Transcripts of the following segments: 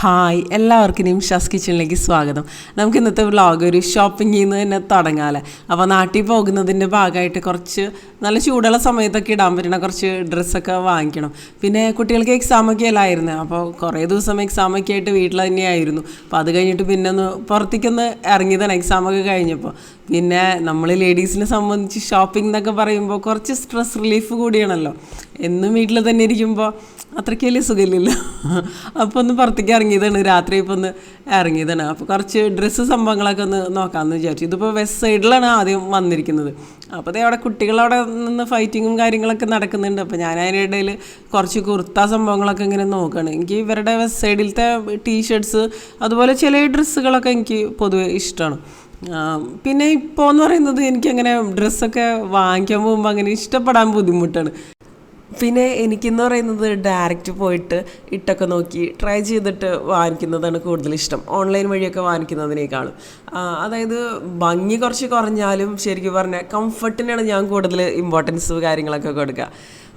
Hi എല്ലാവർക്കും നിമിഷാസ് കിച്ചണിലേക്ക് സ്വാഗതം. നമുക്ക് ഇന്നത്തെ വ്ളോഗ് ഒരു ഷോപ്പിംഗിൽ നിന്ന് തന്നെ തുടങ്ങാമല്ലേ അപ്പോൾ നാട്ടിൽ പോകുന്നതിന്റെ ഭാഗമായിട്ട് കുറച്ച് നല്ല ചൂടുള്ള സമയത്തൊക്കെ ഇടാൻ പറ്റുന്ന കുറച്ച് ഡ്രസ്സൊക്കെ വാങ്ങിക്കണം. പിന്നെ കുട്ടികൾക്ക് എക്സാമൊക്കെ അല്ലായിരുന്നു. അപ്പോൾ കുറേ ദിവസം എക്സാമൊക്കെ ആയിട്ട് വീട്ടിൽ തന്നെയായിരുന്നു. അപ്പോൾ അത് കഴിഞ്ഞിട്ട് പിന്നെ ഒന്ന് പുറത്തേക്കൊന്ന് ഇറങ്ങിയതാണ് എക്സാമൊക്കെ കഴിഞ്ഞപ്പോൾ. പിന്നെ നമ്മൾ ലേഡീസിനെ സംബന്ധിച്ച് ഷോപ്പിംഗ് എന്നൊക്കെ പറയുമ്പോൾ കുറച്ച് സ്ട്രെസ് റിലീഫ് കൂടിയാണല്ലോ. എന്നും വീട്ടിൽ തന്നെ ഇരിക്കുമ്പോൾ അത്രയ്ക്ക് വലിയ സുഖമില്ലല്ലോ. അപ്പോൾ ഒന്ന് പുറത്തേക്ക് ഇറങ്ങിയതാണ്. രാത്രി ഇപ്പോൾ ഒന്ന് ഇറങ്ങിയതാണ്. അപ്പോൾ കുറച്ച് ഡ്രസ്സ് സംഭവങ്ങളൊക്കെ ഒന്ന് നോക്കാമെന്ന് വിചാരിച്ചു. ഇതിപ്പോൾ വെസ്റ്റ് സൈഡിലാണ് ആദ്യം വന്നിരിക്കുന്നത്. അപ്പോൾ അതേ അവിടെ കുട്ടികളവിടെ നിന്ന് ഫൈറ്റിങ്ങും കാര്യങ്ങളൊക്കെ നടക്കുന്നുണ്ട്. അപ്പോൾ ഞാൻ അതിനിടയിൽ കുറച്ച് കുർത്ത സംഭവങ്ങളൊക്കെ ഇങ്ങനെ നോക്കുകയാണ് എനിക്ക് ഇവരുടെ വെസ്റ്റ് സൈഡിലത്തെ ടീഷർട്ട്സ് അതുപോലെ ചില ഡ്രസ്സുകളൊക്കെ എനിക്ക് പൊതുവെ ഇഷ്ടമാണ്. പിന്നെ ഇപ്പോൾ എന്ന് പറയുന്നത് എനിക്കങ്ങനെ ഡ്രസ്സൊക്കെ വാങ്ങിക്കാൻ പോകുമ്പോൾ അങ്ങനെ ഇഷ്ടപ്പെടാൻ ബുദ്ധിമുട്ടാണ്. പിന്നെ എനിക്കെന്ന് പറയുന്നത് ഡയറക്റ്റ് പോയിട്ട് ഇട്ടൊക്കെ നോക്കി ട്രൈ ചെയ്തിട്ട് വാങ്ങിക്കുന്നതാണ് കൂടുതൽ ഇഷ്ടം. ഓൺലൈൻ വഴിയൊക്കെ വാങ്ങിക്കുന്നതിനേക്കാളും. അതായത് ഭംഗി കുറച്ച് കുറഞ്ഞാലും ശരിക്കും പറഞ്ഞാൽ കംഫർട്ടിനാണ് ഞാൻ കൂടുതൽ ഇമ്പോർട്ടൻസ് കാര്യങ്ങളൊക്കെ കൊടുക്കുക.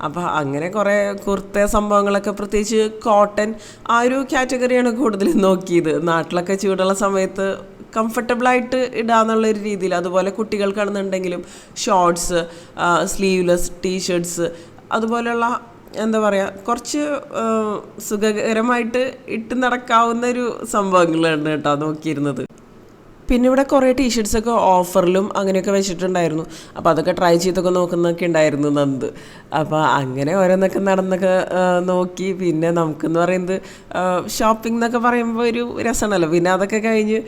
അപ്പോൾ അങ്ങനെ കുറേ കുർത്ത സംഭവങ്ങളൊക്കെ പ്രത്യേകിച്ച് കോട്ടൺ ആ ഒരു കാറ്റഗറിയാണ് കൂടുതൽ നോക്കിയത്. നാട്ടിലൊക്കെ ചൂടുള്ള സമയത്ത് കംഫർട്ടബിളായിട്ട് ഇടാന്നുള്ളൊരു രീതിയിൽ. അതുപോലെ കുട്ടികൾക്കാണെന്നുണ്ടെങ്കിലും ഷോർട്സ് സ്ലീവ്ലെസ് ടീഷർട്ട്സ് അതുപോലെയുള്ള എന്താ പറയുക കുറച്ച് സുഖകരമായിട്ട് ഇട്ട് നടക്കാവുന്ന ഒരു സംഭവങ്ങളാണ് കേട്ടോ നോക്കിയിരുന്നത്. പിന്നെ ഇവിടെ കുറേ ടീഷർട്സ് ഒക്കെ ഓഫറിലും അങ്ങനെയൊക്കെ വെച്ചിട്ടുണ്ടായിരുന്നു. അപ്പോൾ അതൊക്കെ ട്രൈ ചെയ്തൊക്കെ നോക്കുന്നൊക്കെ ഉണ്ടായിരുന്നു നന്ദ്. അപ്പോൾ അങ്ങനെ ഓരോന്നൊക്കെ നടന്നൊക്കെ നോക്കി. പിന്നെ നമുക്കെന്ന് പറയുന്നത് ഷോപ്പിംഗ് എന്നൊക്കെ പറയുമ്പോൾ ഒരു രസമാണല്ലോ. പിന്നെ അതൊക്കെ കഴിഞ്ഞ്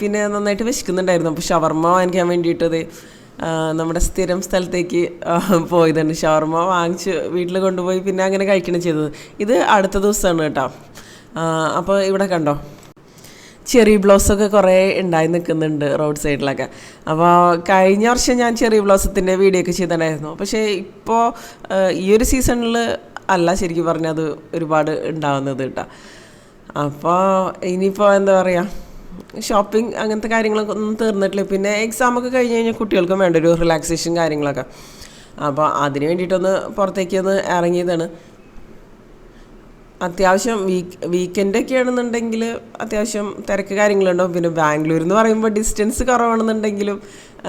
പിന്നെ നന്നായിട്ട് വിശക്കുന്നുണ്ടായിരുന്നു. അപ്പോൾ ഷവർമ്മ വാങ്ങിക്കാൻ വേണ്ടിയിട്ടത്. നമ്മുടെ സ്ഥിരം സ്ഥലത്തേക്ക് പോയതാണ്. ഷവർമ്മ വാങ്ങിച്ച് വീട്ടിൽ കൊണ്ടുപോയി പിന്നെ അങ്ങനെ കഴിക്കണം ചെയ്തത്. ഇത് അടുത്ത ദിവസമാണ് കേട്ടോ. അപ്പോൾ ഇവിടെ കണ്ടോ? ചെറി ബ്ലൗസൊക്കെ കുറേ ഉണ്ടായി നിൽക്കുന്നുണ്ട് റോഡ് സൈഡിലൊക്കെ. അപ്പോൾ കഴിഞ്ഞ വർഷം ഞാൻ ചെറി ബ്ലൗസത്തിന്റെ വീഡിയോ ഒക്കെ ചെയ്തിട്ടുണ്ടായിരുന്നു. പക്ഷേ ഇപ്പോൾ ഈ ഒരു സീസണിൽ അല്ല ശരിക്കും പറഞ്ഞാൽ അത് ഒരുപാട് ഉണ്ടാവുന്നത് കേട്ടോ. അപ്പോൾ ഇനിയിപ്പോൾ എന്താ പറയുക ഷോപ്പിംഗ് അങ്ങനത്തെ കാര്യങ്ങളൊക്കെ ഒന്നും തീർന്നിട്ടില്ല. പിന്നെ എക്സാമൊക്കെ കഴിഞ്ഞ് കഴിഞ്ഞാൽ കുട്ടികൾക്കും വേണ്ട ഒരു റിലാക്സേഷൻ കാര്യങ്ങളൊക്കെ. അപ്പോൾ അതിന് വേണ്ടിയിട്ടൊന്ന് പുറത്തേക്ക് ഒന്ന് ഇറങ്ങിയതാണ്. അത്യാവശ്യം വീക്ക് വീക്കെൻഡൊക്കെ ആണെന്നുണ്ടെങ്കിൽ അത്യാവശ്യം തിരക്ക് കാര്യങ്ങളുണ്ടാവും. പിന്നെ ബാംഗ്ലൂർ എന്ന് പറയുമ്പോൾ ഡിസ്റ്റൻസ് കുറവാണെന്നുണ്ടെങ്കിലും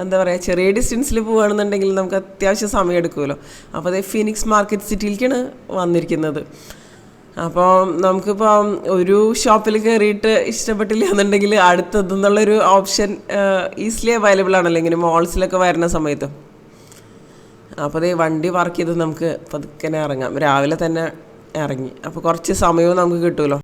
എന്താ പറയുക ചെറിയ ഡിസ്റ്റൻസിൽ പോവുകയാണെന്നുണ്ടെങ്കിൽ നമുക്ക് അത്യാവശ്യം സമയം എടുക്കുമല്ലോ. അപ്പോൾ അതേ ഫിനിക്സ് മാർക്കറ്റ് സിറ്റിയിലേക്കാണ് വന്നിരിക്കുന്നത്. അപ്പോൾ നമുക്കിപ്പോൾ ഒരു ഷോപ്പിൽ കയറിയിട്ട് ഇഷ്ടപ്പെട്ടില്ല എന്നുണ്ടെങ്കിൽ അടുത്തതെന്നുള്ളൊരു ഓപ്ഷൻ ഈസിലി അവൈലബിൾ ആണല്ലോ ഇങ്ങനെ മോൾസിലൊക്കെ വരുന്ന സമയത്ത്. അപ്പോൾ അതേ വണ്ടി പാർക്ക് ചെയ്ത് നമുക്ക് പതുക്കനെ ഇറങ്ങാം. രാവിലെ തന്നെ ഇറങ്ങി. അപ്പോൾ കുറച്ച് സമയവും നമുക്ക് കിട്ടുമല്ലോ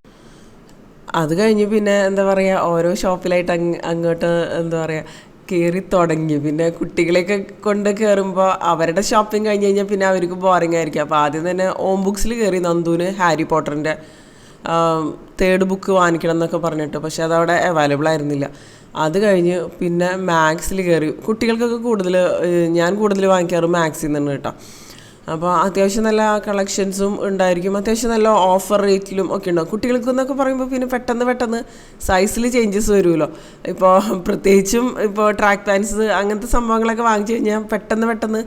അത് കഴിഞ്ഞ് പിന്നെ എന്താ പറയുക ഓരോ ഷോപ്പിലായിട്ട് അങ്ങ് അങ്ങോട്ട് എന്താ പറയുക കയറി തുടങ്ങി. പിന്നെ കുട്ടികളെയൊക്കെ കൊണ്ട് കയറുമ്പോൾ അവരുടെ ഷോപ്പിംഗ് കഴിഞ്ഞ് കഴിഞ്ഞാൽ പിന്നെ അവർക്ക് ബോറിംഗ് ആയിരിക്കും. അപ്പോൾ ആദ്യം തന്നെ ഓം ബുക്സിൽ കയറി നന്ദുവിന് ഹാരി പോട്ടറിന്റെ തേർഡ് ബുക്ക് വാങ്ങിക്കണം എന്നൊക്കെ പറഞ്ഞിട്ട്. പക്ഷേ അതവിടെ അവൈലബിൾ ആയിരുന്നില്ല. അത് കഴിഞ്ഞ് പിന്നെ മാത്സിൽ കയറി കുട്ടികൾക്കൊക്കെ കൂടുതൽ ഞാൻ കൂടുതൽ വാങ്ങിക്കാറ് മാത്സിൽ നിന്ന് കേട്ടോ. അപ്പോൾ അത്യാവശ്യം നല്ല കളക്ഷൻസും ഉണ്ടായിരിക്കും. അത്യാവശ്യം നല്ല ഓഫർ റേറ്റിലും ഒക്കെ ഉണ്ടാവും. കുട്ടികൾക്ക് എന്നൊക്കെ പറയുമ്പോൾ പിന്നെ പെട്ടെന്ന് പെട്ടെന്ന് സൈസിൽ ചേഞ്ചസ് വരുമല്ലോ. ഇപ്പോൾ പ്രത്യേകിച്ചും ഇപ്പോൾ ട്രാക്ക് പാൻസ് അങ്ങനത്തെ സംഭവങ്ങളൊക്കെ വാങ്ങിച്ചു കഴിഞ്ഞാൽ പെട്ടെന്ന് പെട്ടെന്ന്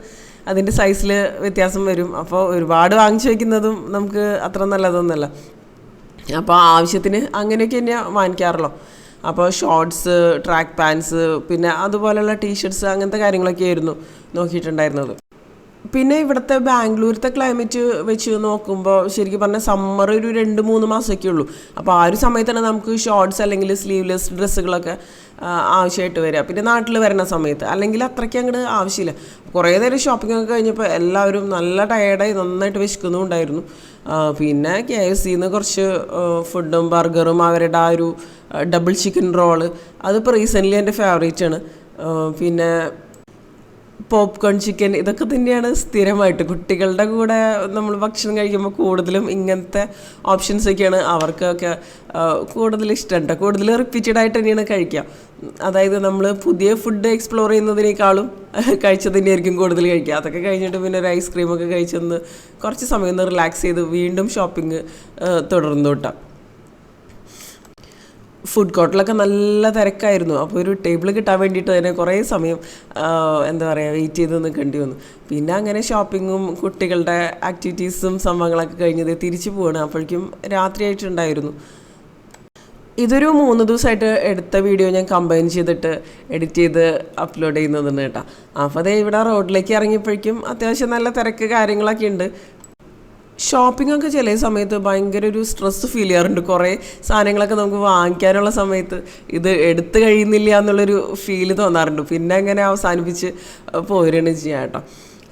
അതിന്റെ സൈസിൽ വ്യത്യാസം വരും. അപ്പോൾ ഒരുപാട് വാങ്ങിച്ചു വയ്ക്കുന്നതും നമുക്ക് അത്ര നല്ലതൊന്നുമല്ല. അപ്പോൾ ആവശ്യത്തിന് അങ്ങനെയൊക്കെ തന്നെയാണ് വാങ്ങിക്കാറുള്ളൂ. അപ്പോൾ ഷോർട്സ് ട്രാക്ക് പാൻസ് പിന്നെ അതുപോലെയുള്ള ടീഷർട്സ് അങ്ങനത്തെ കാര്യങ്ങളൊക്കെ ആയിരുന്നു നോക്കിയിട്ടുണ്ടായിരുന്നത്. പിന്നെ ഇവിടുത്തെ ബാംഗ്ലൂരത്തെ ക്ലൈമറ്റ് വെച്ച് നോക്കുമ്പോൾ ശരിക്കും പറഞ്ഞാൽ സമ്മർ ഒരു രണ്ട് മൂന്ന് മാസമൊക്കെ ഉള്ളൂ. അപ്പോൾ ആ ഒരു സമയത്താണ് നമുക്ക് ഷോർട്സ് അല്ലെങ്കിൽ സ്ലീവ്ലെസ് ഡ്രസ്സുകളൊക്കെ ആവശ്യമായിട്ട് വരിക. പിന്നെ നാട്ടിൽ വരുന്ന സമയത്ത്. അല്ലെങ്കിൽ അത്രയ്ക്ക് അങ്ങോട്ട് ആവശ്യമില്ല. കുറേ നേരം ഷോപ്പിംഗ് ഒക്കെ കഴിഞ്ഞപ്പോൾ എല്ലാവരും നല്ല ടയേർഡായി നന്നായിട്ട് വിശക്കുന്നുണ്ടായിരുന്നു പിന്നെ കെ എഫ് സിന്ന് കുറച്ച് ഫുഡും ബർഗറും അവരുടെ ആ ഒരു ഡബിൾ ചിക്കൻ റോൾ അതിപ്പോൾ റീസെന്റ്ലി എന്റെ ഫേവറേറ്റ് ആണ്. പിന്നെ പോപ്കോൺ ചിക്കൻ ഇതൊക്കെ തന്നെയാണ് സ്ഥിരമായിട്ട്. കുട്ടികളുടെ കൂടെ നമ്മൾ ഭക്ഷണം കഴിക്കുമ്പോൾ കൂടുതലും ഇങ്ങനത്തെ ഓപ്ഷൻസ് ഒക്കെയാണ് അവർക്കൊക്കെ കൂടുതൽ ഇഷ്ടമുണ്ട്. കൂടുതൽ റിപ്പീറ്റഡ് ആയിട്ട് തന്നെയാണ് കഴിക്കുക. അതായത് നമ്മൾ പുതിയ ഫുഡ് എക്സ്പ്ലോർ ചെയ്യുന്നതിനേക്കാളും കഴിച്ചത് തന്നെയായിരിക്കും കൂടുതൽ കഴിക്കുക. അതൊക്കെ കഴിഞ്ഞിട്ട് പിന്നെ ഒരു ഐസ്ക്രീമൊക്കെ കഴിച്ചൊന്ന് കുറച്ച് സമയം ഒന്ന് റിലാക്സ് ചെയ്ത് വീണ്ടും ഷോപ്പിംഗ് തുടർന്നു കേട്ടോ. ഫുഡ് കോർട്ടിലൊക്കെ നല്ല തിരക്കായിരുന്നു. അപ്പോൾ ഒരു ടേബിൾ കിട്ടാൻ വേണ്ടിയിട്ട് അതിനെ കുറേ സമയം എന്താ പറയുക വെയിറ്റ് ചെയ്ത് നിൽക്കേണ്ടി വന്നു. പിന്നെ അങ്ങനെ ഷോപ്പിങ്ങും കുട്ടികളുടെ ആക്ടിവിറ്റീസും സംഭവങ്ങളൊക്കെ കഴിഞ്ഞത് തിരിച്ചു പോവാണ്. അപ്പോഴേക്കും രാത്രിയായിട്ടുണ്ടായിരുന്നു. ഇതൊരു മൂന്ന് ദിവസമായിട്ട് എടുത്ത വീഡിയോ ഞാൻ കമ്പൈൻ ചെയ്തിട്ട് എഡിറ്റ് ചെയ്ത് അപ്ലോഡ് ചെയ്യുന്നതാണ് കേട്ടോ. അപ്പോൾ അതേ ഇവിടെ റോഡിലേക്ക് ഇറങ്ങിയപ്പോഴേക്കും അത്യാവശ്യം നല്ല തിരക്ക് കാര്യങ്ങളൊക്കെ ഉണ്ട്. ഷോപ്പിംഗ് ഒക്കെ ചില സമയത്ത് ഭയങ്കര ഒരു സ്ട്രെസ് ഫീൽ ചെയ്യാറുണ്ട്. കുറേ സാധനങ്ങളൊക്കെ നമുക്ക് വാങ്ങിക്കാനുള്ള സമയത്ത് ഇത് എടുത്തു കഴിയുന്നില്ല എന്നുള്ളൊരു ഫീൽ തോന്നാറുണ്ട്. പിന്നെ അങ്ങനെ അവസാനിപ്പിച്ച് പോരുകയാണ് ചെയ്യാം കേട്ടോ.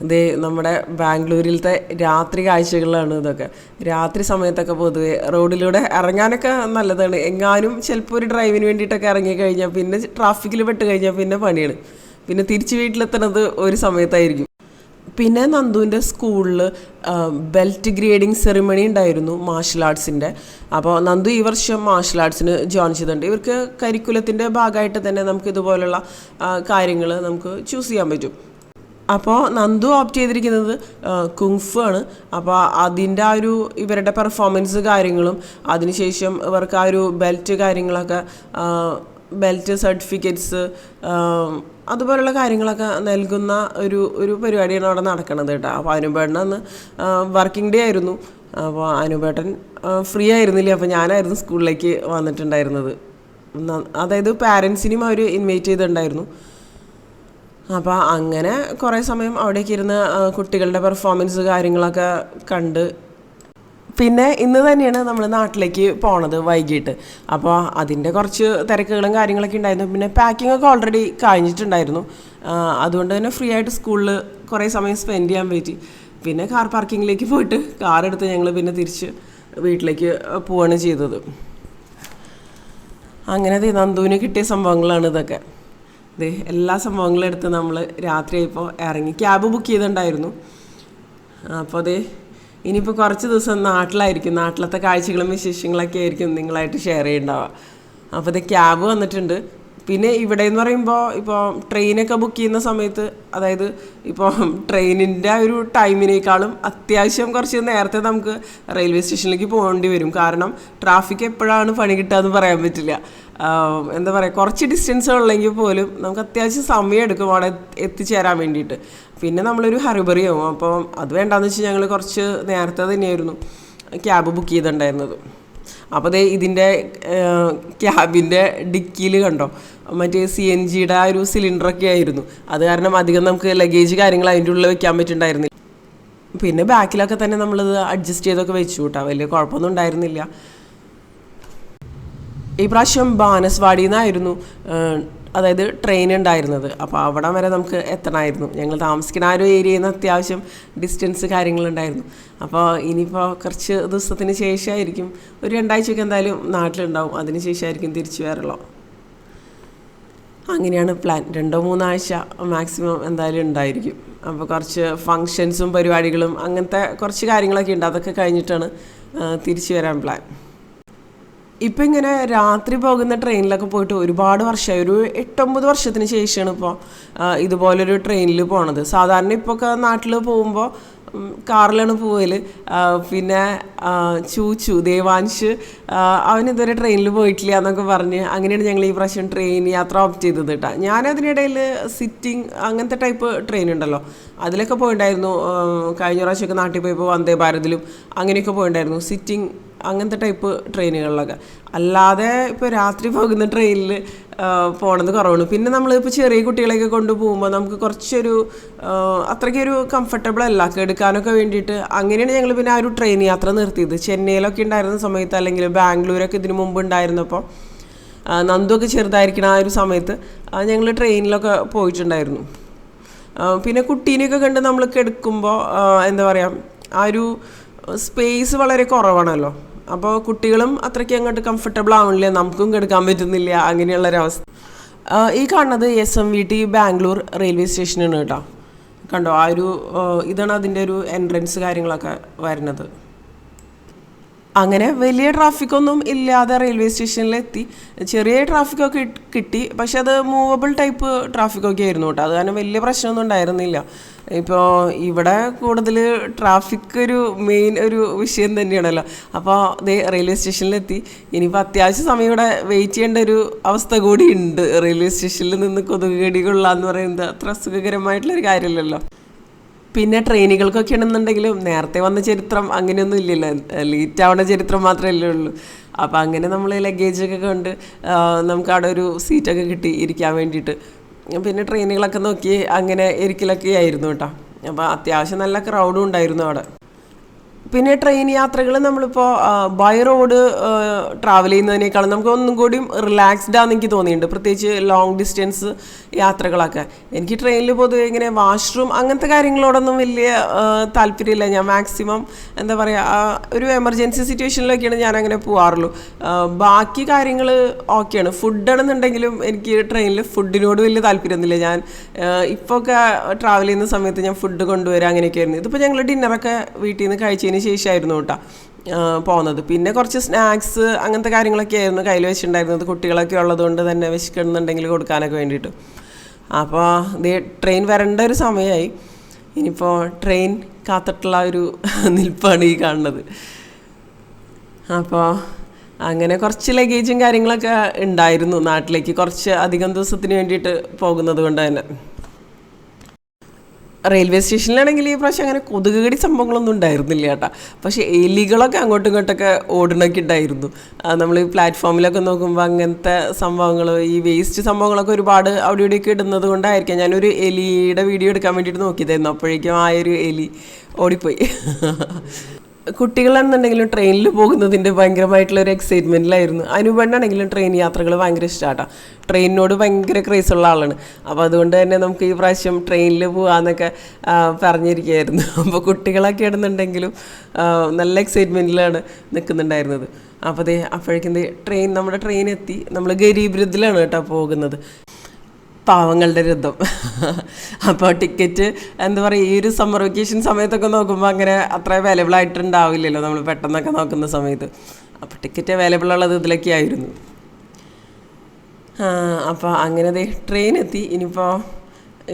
ഇത് നമ്മുടെ ബാംഗ്ലൂരിലത്തെ രാത്രി കാഴ്ചകളാണ് ഇതൊക്കെ. രാത്രി സമയത്തൊക്കെ പൊതുവെ റോഡിലൂടെ ഇറങ്ങാനൊക്കെ നല്ലതാണ്. എങ്ങാനും ചിലപ്പോൾ ഒരു ഡ്രൈവിന് വേണ്ടിയിട്ടൊക്കെ ഇറങ്ങി കഴിഞ്ഞാൽ പിന്നെ ട്രാഫിക്കിൽ പെട്ട് കഴിഞ്ഞാൽ പിന്നെ പണിയാണ്. പിന്നെ തിരിച്ച് വീട്ടിലെത്തുന്നത് ഒരു സമയത്തായിരിക്കും. പിന്നെ നന്ദുവിന്റെ സ്കൂളിൽ ബെൽറ്റ് ഗ്രേഡിംഗ് സെറിമണി ഉണ്ടായിരുന്നു മാർഷൽ ആർട്സിന്റെ അപ്പോൾ നന്ദു ഈ വർഷം മാർഷൽ ആർട്സിന് ജോയിൻ ചെയ്തിട്ടുണ്ട്. ഇവർക്ക് കരിക്കുലത്തിന്റെ ഭാഗമായിട്ട് തന്നെ നമുക്ക് ഇതുപോലുള്ള കാര്യങ്ങൾ നമുക്ക് ചൂസ് ചെയ്യാൻ പറ്റും. അപ്പോൾ നന്ദു ഓപ്റ്റ് ചെയ്തിരിക്കുന്നത് കുങ്ഫു ആണ്. അപ്പോൾ അതിന്റെ ആ ഒരു ഇവരുടെ പെർഫോമൻസ് കാര്യങ്ങളും അതിനുശേഷം ഇവർക്ക് ആ ഒരു ബെൽറ്റ് കാര്യങ്ങളൊക്കെ ബെൽറ്റ് സർട്ടിഫിക്കറ്റ്സ് അതുപോലുള്ള കാര്യങ്ങളൊക്കെ നൽകുന്ന ഒരു ഒരു പരിപാടിയാണ് അവിടെ നടക്കുന്നത് കേട്ടോ. അപ്പോൾ അനുപേട്ടൻ അന്ന് വർക്കിംഗ് ഡേ ആയിരുന്നു. അപ്പോൾ അനുപേട്ടൻ ഫ്രീ ആയിരുന്നില്ലേ? അപ്പോൾ ഞാനായിരുന്നു സ്കൂളിലേക്ക് വന്നിട്ടുണ്ടായിരുന്നത്. അതായത് പാരൻസിനും അവർ ഇൻവൈറ്റ് ചെയ്തിട്ടുണ്ടായിരുന്നു. അപ്പോൾ അങ്ങനെ കുറേ സമയം അവിടേക്ക് ഇരുന്ന് കുട്ടികളുടെ പെർഫോമൻസ് കാര്യങ്ങളൊക്കെ കണ്ട് പിന്നെ ഇന്ന് തന്നെയാണ് നമ്മൾ നാട്ടിലേക്ക് പോണത് വൈകിട്ട്. അപ്പോൾ അതിന്റെ കുറച്ച് തിരക്കുകളും കാര്യങ്ങളൊക്കെ ഉണ്ടായിരുന്നു. പിന്നെ പാക്കിംഗ് ഒക്കെ ഓൾറെഡി കഴിഞ്ഞിട്ടുണ്ടായിരുന്നു. അതുകൊണ്ട് തന്നെ ഫ്രീ ആയിട്ട് സ്കൂളിൽ കുറേ സമയം സ്പെൻഡ് ചെയ്യാൻ പറ്റി. പിന്നെ കാർ പാർക്കിങ്ങിലേക്ക് പോയിട്ട് കാർ എടുത്ത് ഞങ്ങൾ പിന്നെ തിരിച്ച് വീട്ടിലേക്ക് പോവാണ് ചെയ്തത്. അങ്ങനെ നന്ദുവിന് കിട്ടിയ സംഭവങ്ങളാണ് ഇതൊക്കെ. ദേ എല്ലാ സംഭവങ്ങളും എടുത്ത് നമ്മൾ രാത്രിയായപ്പോൾ ഇറങ്ങി ക്യാബ് ബുക്ക് ചെയ്തിട്ടുണ്ടായിരുന്നു. അപ്പോൾ അതെ ഇനിയിപ്പോൾ കുറച്ച് ദിവസം നാട്ടിലായിരിക്കും. നാട്ടിലത്തെ കാഴ്ചകളും വിശേഷങ്ങളൊക്കെ ആയിരിക്കും നിങ്ങളായിട്ട് ഷെയർ ചെയ്യുന്നുണ്ടാവുക അപ്പോൾ ഇത് ക്യാബ് വന്നിട്ടുണ്ട്. പിന്നെ ഇവിടെ എന്ന് പറയുമ്പോൾ ഇപ്പോൾ ട്രെയിനൊക്കെ ബുക്ക് ചെയ്യുന്ന സമയത്ത് അതായത് ഇപ്പോൾ ട്രെയിനിന്റെ ഒരു ടൈമിനേക്കാളും അത്യാവശ്യം കുറച്ച് നേരത്തെ നമുക്ക് റെയിൽവേ സ്റ്റേഷനിലേക്ക് പോകേണ്ടി വരും. കാരണം ട്രാഫിക് എപ്പോഴാണ് പണി കിട്ടുക എന്ന് പറയാൻ പറ്റില്ല. എന്താ പറയുക കുറച്ച് ഡിസ്റ്റൻസ് ഉള്ളെങ്കിൽ പോലും നമുക്ക് അത്യാവശ്യം സമയം എടുക്കും അവിടെ എത്തിച്ചേരാൻ വേണ്ടിയിട്ട്. പിന്നെ നമ്മളൊരു ഹറിബറി ആവും. അപ്പോൾ അത് വേണ്ടാന്ന് വെച്ച് ഞങ്ങൾ കുറച്ച് നേരത്തെ തന്നെയായിരുന്നു ക്യാബ് ബുക്ക് ചെയ്തിട്ടുണ്ടായിരുന്നത്. അപ്പോൾ ദേ ഇതിന്റെ ക്യാബിന്റെ ഡിക്കിയിൽ കണ്ടോ? മറ്റേ സി എൻ ജിയുടെ ആ ഒരു സിലിണ്ടറൊക്കെ ആയിരുന്നു. അത് കാരണം അധികം നമുക്ക് ലഗേജ് കാര്യങ്ങൾ അതിന്റെ ഉള്ളിൽ വെക്കാൻ പറ്റുന്നുണ്ടായിരുന്നില്ല പിന്നെ ബാക്കിലൊക്കെ തന്നെ നമ്മളത് അഡ്ജസ്റ്റ് ചെയ്തൊക്കെ വെച്ചു കൂട്ടാം. വലിയ കുഴപ്പമൊന്നും ഉണ്ടായിരുന്നില്ല. ഈ പ്രാവശ്യം ബാനസ്വാടിയിൽ നിന്നായിരുന്നു അതായത് ട്രെയിൻ ഉണ്ടായിരുന്നത്. അപ്പോൾ അവിടെ വരെ നമുക്ക് എത്തണമായിരുന്നു ഞങ്ങൾ താമസിക്കുന്ന ആ ഒരു ഏരിയയിൽ നിന്ന് അത്യാവശ്യം ഡിസ്റ്റൻസ് കാര്യങ്ങളുണ്ടായിരുന്നു. അപ്പോൾ ഇനിയിപ്പോൾ കുറച്ച് ദിവസത്തിന് ശേഷമായിരിക്കും ഒരു രണ്ടാഴ്ചയൊക്കെ എന്തായാലും നാട്ടിലുണ്ടാവും. അതിന് ശേഷമായിരിക്കും തിരിച്ചു വരല്ലോ അങ്ങനെയാണ് പ്ലാൻ രണ്ടോ മൂന്നാഴ്ച മാക്സിമം എന്തായാലും ഉണ്ടായിരിക്കും. അപ്പോൾ കുറച്ച് ഫങ്ഷൻസും പരിപാടികളും അങ്ങനത്തെ കുറച്ച് കാര്യങ്ങളൊക്കെ ഉണ്ട്. അതൊക്കെ കഴിഞ്ഞിട്ടാണ് തിരിച്ചു വരാൻ പ്ലാൻ ഇപ്പം ഇങ്ങനെ രാത്രി പോകുന്ന ട്രെയിനിലൊക്കെ പോയിട്ട് ഒരുപാട് വർഷമായി. ഒരു എട്ടൊമ്പത് വർഷത്തിന് ശേഷമാണ് ഇപ്പോൾ ഇതുപോലൊരു ട്രെയിനിൽ പോണത്. സാധാരണ ഇപ്പോൾ ഒക്കെ നാട്ടിൽ പോകുമ്പോൾ കാറിലാണ് പോവൽ. പിന്നെ ചൂച്ചു ദേവാൻഷ് ഇതുവരെ ട്രെയിനിൽ പോയിട്ടില്ല എന്നൊക്കെ പറഞ്ഞ് അങ്ങനെയാണ് ഞങ്ങൾ ഈ പ്രാവശ്യം ട്രെയിൻ യാത്ര ഓപ്റ്റ് ചെയ്തത് കേട്ടോ ഞാനതിനിടയിൽ സിറ്റിംഗ് അങ്ങനത്തെ ടൈപ്പ് ട്രെയിൻ ഉണ്ടല്ലോ. അതിലൊക്കെ പോയിണ്ടായിരുന്നു. കഴിഞ്ഞ പ്രാവശ്യമൊക്കെ നാട്ടിൽ പോയപ്പോൾ വന്ദേ ഭാരതിലും അങ്ങനെയൊക്കെ പോയിണ്ടായിരുന്നു. സിറ്റിംഗ് അങ്ങനത്തെ ടൈപ്പ് ട്രെയിനുകളിലൊക്കെ അല്ലാതെ ഇപ്പോൾ രാത്രി പോകുന്ന ട്രെയിനിൽ പോണത് കുറവാണ്. പിന്നെ നമ്മൾ ഇപ്പോൾ ചെറിയ കുട്ടികളെയൊക്കെ കൊണ്ട് പോകുമ്പോൾ നമുക്ക് കുറച്ചൊരു അത്രയ്ക്കൊരു കംഫർട്ടബിൾ അല്ല. എടുക്കാനൊക്കെ വേണ്ടിയിട്ട് അങ്ങനെയാണ് ഞങ്ങൾ പിന്നെ ആ ഒരു ട്രെയിൻ യാത്ര നിർത്തിയത്. ചെന്നൈയിലൊക്കെ ഉണ്ടായിരുന്ന സമയത്ത് അല്ലെങ്കിൽ ബാംഗ്ലൂരൊക്കെ ഇതിനു മുമ്പ് ഉണ്ടായിരുന്നപ്പോൾ നന്ദു നന്ദുവൊക്കെ ചെറുതായിരിക്കണം ആ ഒരു സമയത്ത് ഞങ്ങൾ ട്രെയിനിലൊക്കെ പോയിട്ടുണ്ടായിരുന്നു. പിന്നെ കുട്ടീനെയൊക്കെ കണ്ട് നമ്മൾ കിടക്കുമ്പോൾ എന്താ പറയുക ആ ഒരു സ്പേസ് വളരെ കുറവാണല്ലോ. അപ്പോൾ കുട്ടികളും അത്രയ്ക്ക് അങ്ങോട്ട് കംഫർട്ടബിൾ ആവണില്ല. നമുക്കും കിടക്കാൻ പറ്റുന്നില്ല. അങ്ങനെയുള്ളൊരവസ്ഥ. ഈ കാണുന്നത് S M V T Bangalore railway സ്റ്റേഷനാണ് കേട്ടോ. കണ്ടോ? ആ ഒരു ഇതാണ് അതിന്റെ ഒരു എൻട്രൻസ് കാര്യങ്ങളൊക്കെ വരുന്നത്. അങ്ങനെ വലിയ ട്രാഫിക്കൊന്നും ഇല്ലാതെ റെയിൽവേ സ്റ്റേഷനിലെത്തി ചെറിയ ട്രാഫിക്കൊക്കെ കിട്ടി. പക്ഷെ അത് മൂവബിൾ ടൈപ്പ് ട്രാഫിക്കൊക്കെ ആയിരുന്നു കേട്ടോ. അത് കാരണം വലിയ പ്രശ്നമൊന്നും ഉണ്ടായിരുന്നില്ല. ഇപ്പോൾ ഇവിടെ കൂടുതൽ ട്രാഫിക് ഒരു മെയിൻ ഒരു വിഷയം തന്നെയാണല്ലോ. അപ്പോൾ ദേ റെയിൽവേ സ്റ്റേഷനിലെത്തി ഇനിയിപ്പോൾ അത്യാവശ്യം സമയം ഇവിടെ വെയിറ്റ് ചെയ്യേണ്ട ഒരു അവസ്ഥ കൂടി ഉണ്ട്. റെയിൽവേ സ്റ്റേഷനിൽ നിന്ന് കൊതുക് കടി പറയുന്നത് അത്ര സുഖകരമായിട്ടുള്ളൊരു കാര്യമല്ലല്ലോ. പിന്നെ ട്രെയിനുകൾക്കൊക്കെ ആണെന്നുണ്ടെങ്കിലും നേരത്തെ വന്ന ചരിത്രം അങ്ങനെയൊന്നും ഇല്ലല്ലോ. ലേറ്റ് ആവുന്ന ചരിത്രം മാത്രമല്ലേ ഉള്ളൂ അപ്പോൾ അങ്ങനെ നമ്മൾ ലഗേജൊക്കെ കണ്ട് നമുക്ക് അവിടെ ഒരു സീറ്റൊക്കെ കിട്ടി ഇരിക്കാൻ വേണ്ടിയിട്ട്. പിന്നെ ട്രെയിനുകളൊക്കെ നോക്കി അങ്ങനെ ഇരിക്കലൊക്കെ ആയിരുന്നു കേട്ടോ. അപ്പോൾ അത്യാവശ്യം നല്ല ക്രൗഡും ഉണ്ടായിരുന്നു അവിടെ. പിന്നെ ട്രെയിൻ യാത്രകൾ നമ്മളിപ്പോൾ ബൈ റോഡ് ട്രാവൽ ചെയ്യുന്നതിനേക്കാളും നമുക്ക് ഒന്നും കൂടിയും റിലാക്സ്ഡ് ആണെന്ന് എനിക്ക് തോന്നിയിട്ടുണ്ട്. പ്രത്യേകിച്ച് ലോങ് ഡിസ്റ്റൻസ് യാത്രകളൊക്കെ. എനിക്ക് ട്രെയിനിൽ പൊതുവെ ഇങ്ങനെ വാഷ്റൂം അങ്ങനത്തെ കാര്യങ്ങളോടൊന്നും വലിയ താല്പര്യമില്ല. ഞാൻ മാക്സിമം എന്താ പറയുക ഒരു എമർജൻസി സിറ്റുവേഷനിലൊക്കെയാണ് ഞാൻ അങ്ങനെ പോകാറുള്ളൂ ആ, ബാക്കി കാര്യങ്ങൾ ഓക്കെയാണ്. ഫുഡാണെന്നുണ്ടെങ്കിലും എനിക്ക് ട്രെയിനിൽ ഫുഡിനോട് വലിയ താല്പര്യമൊന്നുമില്ല ഞാൻ ഇപ്പോൾ ഒക്കെ ട്രാവൽ ചെയ്യുന്ന സമയത്ത് ഞാൻ ഫുഡ് കൊണ്ടുവരാം അങ്ങനെയൊക്കെയായിരുന്നു. ഇതിപ്പോൾ ഞങ്ങൾ ഡിന്നറൊക്കെ വീട്ടിൽ നിന്ന് കഴിച്ചതിന് ശേഷമായിരുന്നു കേട്ടോ പോകുന്നത് പിന്നെ കുറച്ച് സ്നാക്സ് അങ്ങനത്തെ കാര്യങ്ങളൊക്കെ ആയിരുന്നു കയ്യിൽ വെച്ചിട്ടുണ്ടായിരുന്നത്. കുട്ടികളൊക്കെ ഉള്ളതുകൊണ്ട് തന്നെ വിശക്കണമെന്നുണ്ടെങ്കിൽ കൊടുക്കാനൊക്കെ വേണ്ടിയിട്ട്. അപ്പോൾ ട്രെയിൻ വരേണ്ട ഒരു സമയമായി ഇനിയിപ്പോൾ ട്രെയിൻ കാത്തിട്ടുള്ള ഒരു നിൽപ്പാണ് ഈ കാണുന്നത്. അപ്പോൾ അങ്ങനെ കുറച്ച് ലഗേജും കാര്യങ്ങളൊക്കെ ഉണ്ടായിരുന്നു നാട്ടിലേക്ക്. കുറച്ച് അധികം ദിവസത്തിന് വേണ്ടിയിട്ട് പോകുന്നത് കൊണ്ട് തന്നെ. റെയിൽവേ സ്റ്റേഷനിലാണെങ്കിൽ ഈ പ്രാവശ്യം അങ്ങനെ കൊതുക് കടി സംഭവങ്ങളൊന്നും ഉണ്ടായിരുന്നില്ല കേട്ടോ. പക്ഷേ എലികളൊക്കെ അങ്ങോട്ടും ഇങ്ങോട്ടൊക്കെ ഓടണൊക്കെ ഉണ്ടായിരുന്നു. നമ്മൾ ഈ പ്ലാറ്റ്ഫോമിലൊക്കെ നോക്കുമ്പോൾ അങ്ങനത്തെ സംഭവങ്ങൾ ഈ വേസ്റ്റ് സംഭവങ്ങളൊക്കെ ഒരുപാട് അവിടെ ഇവിടെയൊക്കെ ഇടുന്നത് കൊണ്ടായിരിക്കാം. ഞാനൊരു എലിയുടെ വീഡിയോ എടുക്കാൻ വേണ്ടിയിട്ട് നോക്കിയതായിരുന്നു. അപ്പോഴേക്കും ആ ഒരു എലി ഓടിപ്പോയി. കുട്ടികളാണെന്നുണ്ടെങ്കിലും ട്രെയിനിൽ പോകുന്നതിന്റെ ഭയങ്കരമായിട്ടുള്ള ഒരു എക്സൈറ്റ്മെന്റിലായിരുന്നു അനുപണ്ണാണെങ്കിലും ട്രെയിൻ യാത്രകൾ ഭയങ്കര ഇഷ്ടമാട്ടാണ് ട്രെയിനിനോട് ഭയങ്കര ക്രേസുള്ള ആളാണ്. അപ്പോൾ അതുകൊണ്ട് തന്നെ നമുക്ക് ഈ പ്രാവശ്യം ട്രെയിനിൽ പോകാമെന്നൊക്കെ പറഞ്ഞിരിക്കുകയായിരുന്നു. അപ്പോൾ കുട്ടികളൊക്കെ ആണെന്നുണ്ടെങ്കിലും നല്ല എക്സൈറ്റ്മെന്റിലാണ് നിൽക്കുന്നുണ്ടായിരുന്നത് അപ്പോൾ അതെ അപ്പോഴേക്കും ട്രെയിൻ നമ്മുടെ ട്രെയിൻ എത്തി. നമ്മൾ ഗരീബ് കേട്ടോ പോകുന്നത്. പാവങ്ങളുടെ രഥം അപ്പോൾ ടിക്കറ്റ് എന്താ പറയുക ഈ ഒരു സമ്മർ വെക്കേഷൻ സമയത്തൊക്കെ നോക്കുമ്പോൾ അങ്ങനെ അത്ര അവൈലബിൾ ആയിട്ടുണ്ടാവില്ലല്ലോ നമ്മൾ പെട്ടെന്നൊക്കെ നോക്കുന്ന സമയത്ത്. അപ്പോൾ ടിക്കറ്റ് അവൈലബിൾ ഉള്ളത് ഇതിലൊക്കെ ആയിരുന്നു. അപ്പോൾ അങ്ങനെ ട്രെയിൻ എത്തി. ഇനിയിപ്പോൾ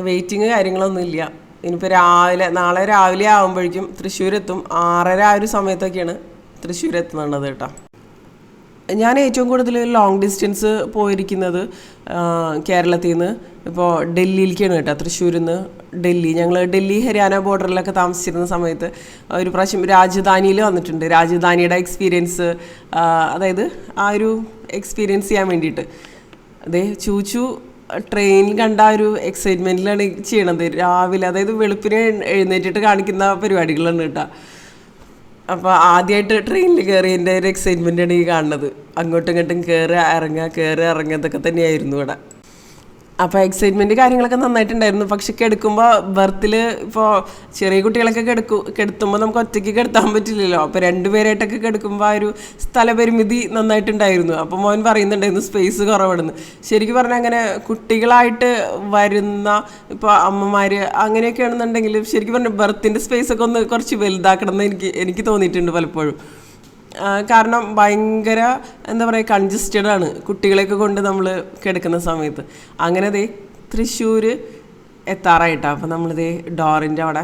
വെയിറ്റിംഗ് കാര്യങ്ങളൊന്നും ഇല്ല. ഇനിയിപ്പോൾ രാവിലെ നാളെ രാവിലെ ആകുമ്പോഴേക്കും തൃശ്ശൂരെത്തും. ആറര ആ ഒരു സമയത്തൊക്കെയാണ് തൃശ്ശൂർ എത്തുന്നത് കേട്ടോ. ഞാൻ ഏറ്റവും കൂടുതൽ ലോങ് ഡിസ്റ്റൻസ് പോയിരിക്കുന്നത് കേരളത്തിൽ നിന്ന് ഇപ്പോൾ ഡൽഹിയിലേക്കാണ് കേട്ടോ തൃശ്ശൂരിൽ നിന്ന് ഡൽഹി. ഞങ്ങൾ ഡൽഹി ഹരിയാന ബോർഡറിലൊക്കെ താമസിച്ചിരുന്ന സമയത്ത് ഒരു പ്രാവശ്യം രാജധാനിയിൽ വന്നിട്ടുണ്ട്. രാജധാനിയുടെ എക്സ്പീരിയൻസ് അതായത് ആ ഒരു എക്സ്പീരിയൻസ് ചെയ്യാൻ വേണ്ടിയിട്ട്. അതെ ചൂച്ചു ട്രെയിൻ കണ്ട ഒരു എക്സൈറ്റ്മെന്റിലാണ് ചെയ്യണത്. രാവിലെ അതായത് വെളുപ്പിനെ എഴുന്നേറ്റിട്ട് കാണിക്കുന്ന പരിപാടികളാണ് കേട്ടോ. അപ്പോൾ ആദ്യമായിട്ട് ട്രെയിനിൽ കയറിയതിന്റെ ഒരു എക്സൈറ്റ്മെന്റ് ആണ് ഈ കാണുന്നത്. അങ്ങോട്ടും ഇങ്ങോട്ടും കയറുക ഇറങ്ങുക കയറുക ഇറങ്ങുക ഇതൊക്കെ തന്നെയായിരുന്നു ഇവിടെ. അപ്പോൾ എക്സൈറ്റ്മെന്റ് കാര്യങ്ങളൊക്കെ നന്നായിട്ടുണ്ടായിരുന്നു. പക്ഷെ കിടക്കുമ്പോൾ ബർത്തിൽ ഇപ്പോൾ ചെറിയ കുട്ടികളൊക്കെ കിടക്കും കിടത്തുമ്പോൾ നമുക്ക് ഒറ്റയ്ക്ക് കിടത്താൻ പറ്റില്ലല്ലോ. അപ്പോൾ രണ്ടുപേരായിട്ടൊക്കെ കിടക്കുമ്പോൾ ആ ഒരു സ്ഥലപരിമിതി നന്നായിട്ടുണ്ടായിരുന്നു. അപ്പോൾ മോൻ പറയുന്നുണ്ടായിരുന്നു സ്പേസ് കുറവാണെന്ന്. ശരിക്കും പറഞ്ഞാൽ അങ്ങനെ കുട്ടികളായിട്ട് വരുന്ന ഇപ്പോൾ അമ്മമാർ അങ്ങനെയൊക്കെ ആണെന്നുണ്ടെങ്കിൽ ശരിക്കും പറഞ്ഞാൽ സ്പേസ് ഒക്കെ ഒന്ന് കുറച്ച് വലുതാക്കണം എന്ന് എനിക്ക് എനിക്ക് തോന്നിയിട്ടുണ്ട് പലപ്പോഴും. കാരണം ഭയങ്കര എന്താ പറയുക കൺജസ്റ്റഡ് ആണ് കുട്ടികളെയൊക്കെ കൊണ്ട് നമ്മൾ കിടക്കുന്ന സമയത്ത്. അങ്ങനെ ദേ തൃശ്ശൂർ എത്താറായിട്ടാണ് അപ്പം നമ്മളിതേ ഡോറിന്റെ അവിടെ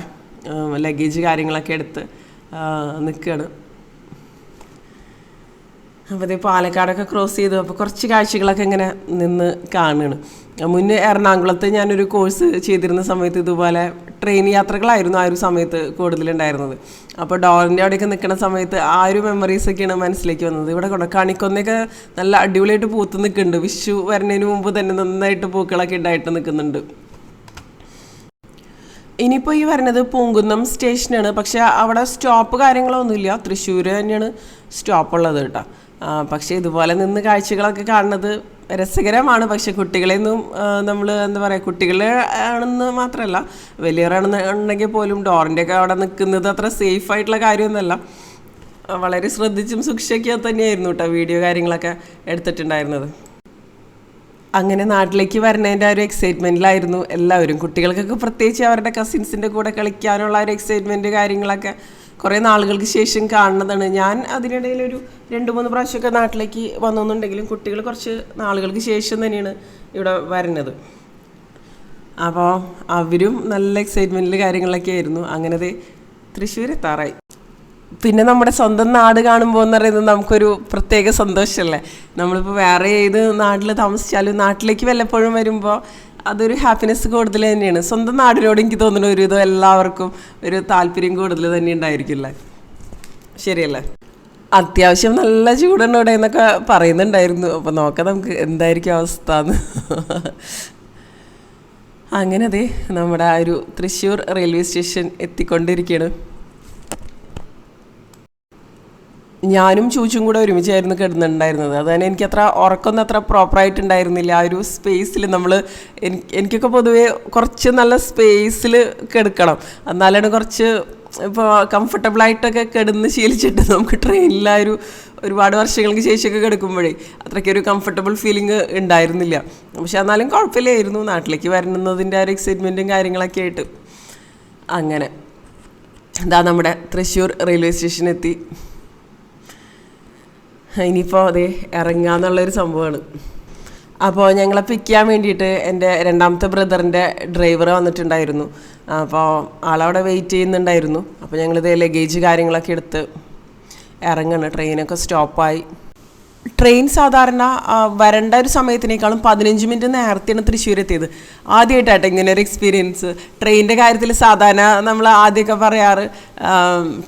ലഗേജ് കാര്യങ്ങളൊക്കെ എടുത്ത് നിൽക്കുകയാണ് അപ്പോൾ ഇത് പാലക്കാടൊക്കെ ക്രോസ് ചെയ്തു. അപ്പോൾ കുറച്ച് കാഴ്ചകളൊക്കെ ഇങ്ങനെ നിന്ന് കാണുകയാണ്. മുന്നേ എറണാകുളത്ത് ഞാനൊരു കോഴ്സ് ചെയ്തിരുന്ന സമയത്ത് ഇതുപോലെ ട്രെയിൻ യാത്രകളായിരുന്നു ആ ഒരു സമയത്ത് കൂടുതലുണ്ടായിരുന്നത്. അപ്പോൾ ഡോറിന്റെ അവിടെയൊക്കെ നിൽക്കുന്ന സമയത്ത് ആ ഒരു മെമ്മറീസ് ഒക്കെയാണ് മനസ്സിലേക്ക് വന്നത്. ഇവിടെ കൊണ്ട് കണിക്കൊന്നൊക്കെ നല്ല അടിപൊളിയായിട്ട് പൂത്ത് നിൽക്കുന്നുണ്ട്. വിഷു വരുന്നതിന് മുമ്പ് തന്നെ നന്നായിട്ട് പൂക്കളൊക്കെ ഉണ്ടായിട്ട് നിൽക്കുന്നുണ്ട്. ഇനിയിപ്പോൾ ഈ വരുന്നത് പൂങ്കുന്നം സ്റ്റേഷനാണ് പക്ഷേ അവിടെ സ്റ്റോപ്പ് കാര്യങ്ങളൊന്നുമില്ല. തൃശ്ശൂർ തന്നെയാണ് സ്റ്റോപ്പ് ഉള്ളത് കേട്ടോ. പക്ഷേ ഇതുപോലെ നിന്ന് കാഴ്ചകളൊക്കെ കാണുന്നത് രസകരമാണ്. പക്ഷെ കുട്ടികളെയൊന്നും നമ്മൾ എന്താ പറയുക കുട്ടികളെ ആണെന്ന് മാത്രമല്ല വലിയവരാണെന്ന് ഉണ്ടെങ്കിൽ പോലും ഡോറിന്റെയൊക്കെ അവിടെ നിൽക്കുന്നത് അത്ര സേഫ് ആയിട്ടുള്ള കാര്യമൊന്നുമല്ല. വളരെ ശ്രദ്ധിച്ചും സൂക്ഷിച്ചൊക്കെ തന്നെയായിരുന്നു കേട്ടോ വീഡിയോ കാര്യങ്ങളൊക്കെ എടുത്തിട്ടുണ്ടായിരുന്നത്. അങ്ങനെ നാട്ടിലേക്ക് വരുന്നതിന്റെ ഒരു എക്സൈറ്റ്മെന്റിലായിരുന്നു എല്ലാവരും. കുട്ടികൾക്കൊക്കെ പ്രത്യേകിച്ച് അവരുടെ കസിൻസിന്റെ കൂടെ കളിക്കാനുള്ള ഒരു എക്സൈറ്റ്മെന്റ് കാര്യങ്ങളൊക്കെ കുറേ നാളുകൾക്ക് ശേഷം കാണുന്നതാണ്. ഞാൻ അതിനിടയിൽ ഒരു രണ്ട് മൂന്ന് പ്രാവശ്യമൊക്കെ നാട്ടിലേക്ക് വന്നെന്നുണ്ടെങ്കിലും കുട്ടികൾ കുറച്ച് നാളുകൾക്ക് ശേഷം തന്നെയാണ് ഇവിടെ വരുന്നത്. അപ്പോൾ അവരും നല്ല എക്സൈറ്റ്മെന്റിൽ കാര്യങ്ങളൊക്കെ ആയിരുന്നു. അങ്ങനെ ദേ തൃശ്ശൂർ എത്താറായി. പിന്നെ നമ്മുടെ സ്വന്തം നാട് കാണുമ്പോൾ എന്ന് പറയുന്നത് നമുക്കൊരു പ്രത്യേക സന്തോഷമല്ലേ? നമ്മളിപ്പോൾ വേറെ ഏത് നാട്ടിൽ താമസിച്ചാലും നാട്ടിലേക്ക് വല്ലപ്പോഴും വരുമ്പോൾ അതൊരു ഹാപ്പിനെസ് കൂടുതൽ തന്നെയാണ്. സ്വന്തം നാടിനോട് എനിക്ക് തോന്നുന്ന ഒരു ഇതും എല്ലാവർക്കും ഒരു താല്പര്യം കൂടുതൽ തന്നെ ഉണ്ടായിരിക്കില്ലേ? ശരിയല്ലേ? അത്യാവശ്യം നല്ല ചൂടുണ്ട് ഇവിടെ എന്നൊക്കെ പറയുന്നുണ്ടായിരുന്നു. അപ്പോൾ നോക്കാം നമുക്ക് എന്തായിരിക്കും അവസ്ഥ എന്ന് അങ്ങനെ അതെ നമ്മുടെ ആ ഒരു തൃശ്ശൂർ റെയിൽവേ സ്റ്റേഷൻ എത്തിക്കൊണ്ടിരിക്കുകയാണ് ഞാനും ചൂച്ചും കൂടെ ഒരുമിച്ചായിരുന്നു കിടന്നിട്ടുണ്ടായിരുന്നത്. അതുതന്നെ അത്ര ഉറക്കമൊന്നും അത്ര പ്രോപ്പറായിട്ടുണ്ടായിരുന്നില്ല ആ ഒരു സ്പേസിൽ നമ്മൾ എനിക്കൊക്കെ പൊതുവേ കുറച്ച് നല്ല സ്പേസിൽ കിടക്കണം. എന്നാലാണ് കുറച്ച് ഇപ്പോൾ കംഫർട്ടബിളായിട്ടൊക്കെ കിടന്ന് ശീലിച്ചിട്ട് നമുക്ക് ട്രെയിനിൽ ആ ഒരു ഒരുപാട് വർഷങ്ങൾക്ക് ശേഷമൊക്കെ കിടക്കുമ്പോഴേ അത്രയ്ക്ക് ഒരു കംഫർട്ടബിൾ ഫീലിംഗ് ഉണ്ടായിരുന്നില്ല. പക്ഷെ എന്നാലും കുഴപ്പമില്ലായിരുന്നു. നാട്ടിലേക്ക് വരണമെന്നതിന്റെ ആ ഒരു എക്സൈറ്റ്മെന്റും കാര്യങ്ങളൊക്കെ ആയിട്ട്. അങ്ങനെ. എന്താ നമ്മുടെ തൃശ്ശൂർ റെയിൽവേ സ്റ്റേഷൻ എത്തി. ഇനിയിപ്പോൾ അതെ ഇറങ്ങാന്നുള്ളൊരു സംഭവമാണ് അപ്പോൾ ഞങ്ങളെ പിക്ക് ചെയ്യാൻ വേണ്ടിയിട്ട് എന്റെ രണ്ടാമത്തെ ബ്രദറിന്റെ ഡ്രൈവർ വന്നിട്ടുണ്ടായിരുന്നു. അപ്പോൾ ആളവിടെ വെയിറ്റ് ചെയ്യുന്നുണ്ടായിരുന്നു. അപ്പോൾ ഞങ്ങളിത് ലഗേജ് കാര്യങ്ങളൊക്കെ എടുത്ത് ഇറങ്ങണം. ട്രെയിനൊക്കെ സ്റ്റോപ്പായി ട്രെയിൻ സാധാരണ വരണ്ട ഒരു സമയത്തിനേക്കാളും പതിനഞ്ച് മിനിറ്റ് നേരത്തെയാണ് തൃശ്ശൂർ എത്തിയത്. ആദ്യമായിട്ടാട്ടെ ഇങ്ങനെ ഒരു എക്സ്പീരിയൻസ് ട്രെയിനിന്റെ കാര്യത്തിൽ സാധാരണ നമ്മൾ ആദ്യമൊക്കെ പറയാറ്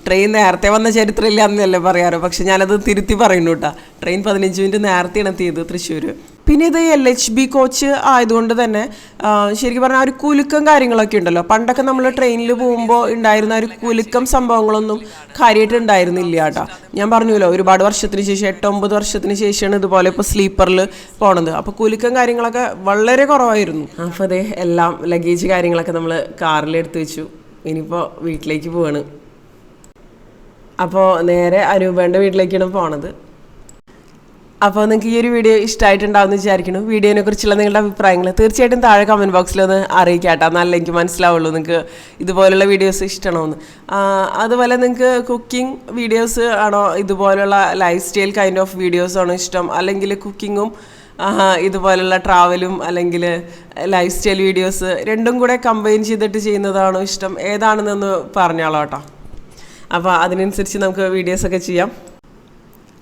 ട്രെയിൻ നേരത്തെ വന്ന ചരിത്രമില്ല എന്നല്ലേ പറയാറ്. പക്ഷെ ഞാനത് തിരുത്തി പറയുന്നു കേട്ടോ ട്രെയിൻ പതിനഞ്ച് മിനിറ്റ് നേരത്തെയാണ് എത്തിയത് തൃശ്ശൂർ പിന്നെ ഇത് എൽ എച്ച് ബി കോച്ച് ആയതുകൊണ്ട് തന്നെ ശരിക്കും പറഞ്ഞാൽ ഒരു കുലുക്കം കാര്യങ്ങളൊക്കെ ഉണ്ടല്ലോ. പണ്ടൊക്കെ നമ്മൾ ട്രെയിനിൽ പോകുമ്പോൾ ഉണ്ടായിരുന്ന ഒരു കുലുക്കം സംഭവങ്ങളൊന്നും കാര്യമായിട്ട് ഉണ്ടായിരുന്നില്ല കേട്ടോ. ഞാൻ പറഞ്ഞല്ലോ ഒരുപാട് വർഷത്തിന് ശേഷം എട്ട് ഒമ്പത് വർഷത്തിന് ശേഷമാണ് ഇതുപോലെ ഇപ്പോൾ സ്ലീപ്പറിൽ പോണത്. അപ്പോൾ കുലുക്കം കാര്യങ്ങളൊക്കെ വളരെ കുറവായിരുന്നു. അപ്പോൾ അതെ എല്ലാം ലഗേജ് കാര്യങ്ങളൊക്കെ നമ്മൾ കാറിൽ എടുത്തു വെച്ചു. ഇനിയിപ്പോൾ വീട്ടിലേക്ക് പോവാണ്. അപ്പോൾ നേരെ അനൂപേന്റെ വീട്ടിലേക്കാണ് പോണത്. അപ്പോൾ നിങ്ങൾക്ക് ഈ ഒരു വീഡിയോ ഇഷ്ടമായിട്ടുണ്ടാവുമെന്ന് വിചാരിക്കുന്നു. വീഡിയോനെ കുറിച്ചുള്ള നിങ്ങളുടെ അഭിപ്രായങ്ങൾ തീർച്ചയായിട്ടും താഴെ കമന്റ് ബോക്സിൽ ഒന്ന് അറിയിക്കാട്ടോ. നല്ല എനിക്ക് മനസ്സിലാവുള്ളൂ നിങ്ങൾക്ക് ഇതുപോലുള്ള വീഡിയോസ് ഇഷ്ടമാണോന്ന് അതുപോലെ നിങ്ങൾക്ക് കുക്കിംഗ് വീഡിയോസ് ആണോ ഇതുപോലുള്ള life style kind of videos ആണോ ഇഷ്ടം? അല്ലെങ്കിൽ കുക്കിങ്ങും ഇതുപോലുള്ള ട്രാവലും അല്ലെങ്കിൽ ലൈഫ് സ്റ്റൈൽ വീഡിയോസ് രണ്ടും കൂടെ കമ്പൈൻ ചെയ്തിട്ട് ചെയ്യുന്നതാണോ ഇഷ്ടം? ഏതാണെന്നൊന്ന് പറഞ്ഞോളാം കേട്ടോ അപ്പോൾ അതിനനുസരിച്ച് നമുക്ക് വീഡിയോസൊക്കെ ചെയ്യാം.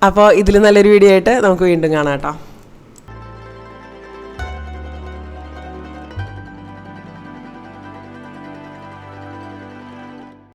അപ്പോൾ ഇതിൽ നല്ലൊരു വീഡിയോ ആയിട്ട് നമുക്ക് വീണ്ടും കാണാം കേട്ടോ.